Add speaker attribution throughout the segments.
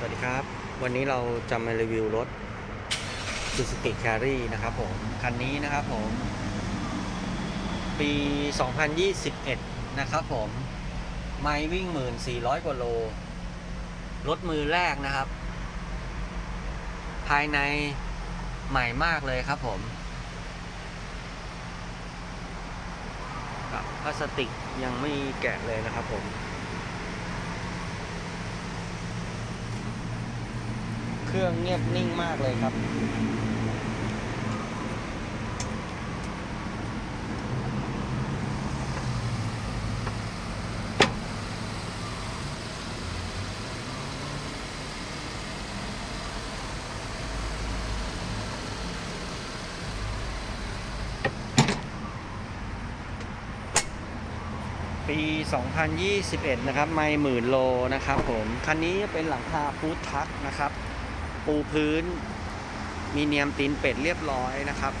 Speaker 1: สวัสดีครับ วันนี้เราจะมารีวิวรถ Suzuki Carry นะครับผม คันนี้นะครับผม ปี 2021 นะครับผม ไม่วิ่ง 1,400 กว่าโล รถมือแรกนะครับ ภายในใหม่มากเลยครับผมพลาสติกยังไม่แกะเลยนะครับผม เครื่องเงียบนิ่งมากเลยครับ ปี 2021 นะครับ ไม่หมื่นโลนะครับผม คันนี้เป็นหลังคาฟูดทักนะครับ ปูพื้น มีเนียมตีนเป็ดเรียบร้อยนะครับ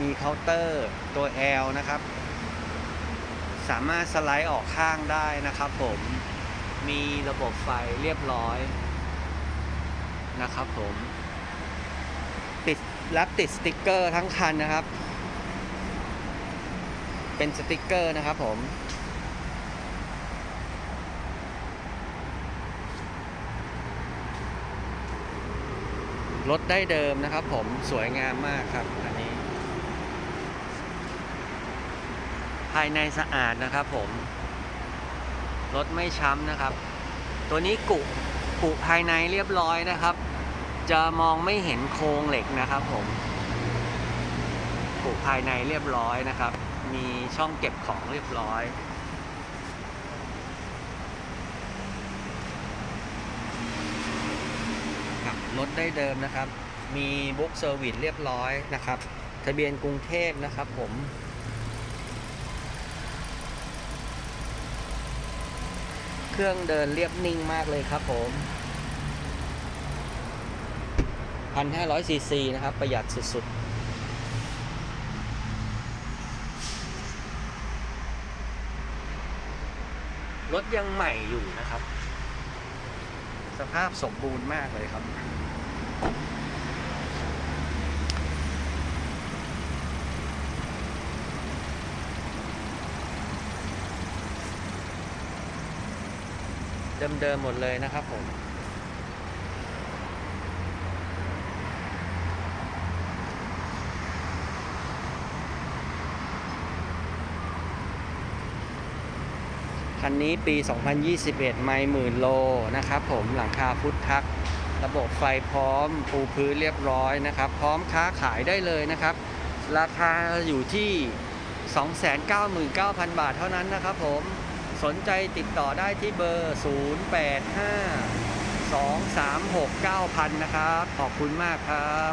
Speaker 1: มีเคาน์เตอร์ตัว L นะครับ สามารถสไลด์ออกข้างได้นะครับผม มีระบบไฟเรียบร้อยนะครับผม ติดรับติดสติกเกอร์ทั้งคันนะครับ เป็นสติกเกอร์นะครับผม รถได้เดิมนะครับผมสวยงามมากครับอันนี้ ภายในสะอาดนะครับผม รถไม่ช้ำนะครับ ตัวนี้กุกุภายในเรียบร้อยนะครับ จะมองไม่เห็นโครงเหล็กนะครับผมกุภายในเรียบร้อยนะครับ มีช่องเก็บของเรียบร้อย รถได้เดิมนะครับ มีบุ๊กเซอร์วิสเรียบร้อยนะครับ ทะเบียนกรุงเทพนะครับผมเครื่องเดินเรียบนิ่งมากเลยครับผม1,500ซีซีนะครับ ประหยัดสุดๆ รถยังใหม่อยู่นะครับ สภาพสมบูรณ์มากเลยครับ เดิมๆหมดเลยนะครับผมคันนี้ปี 2021 ไม่หมื่นโลนะครับผมหลังคาพุทธัก ระบบไฟพร้อมปูพื้นเรียบร้อยนะครับ พร้อมค้าขายได้เลยนะครับ ราคาอยู่ที่ 299,000 บาทเท่านั้นนะครับผม สนใจติดต่อได้ที่เบอร์ 085 236 9000 นะครับ ขอบคุณมากครับ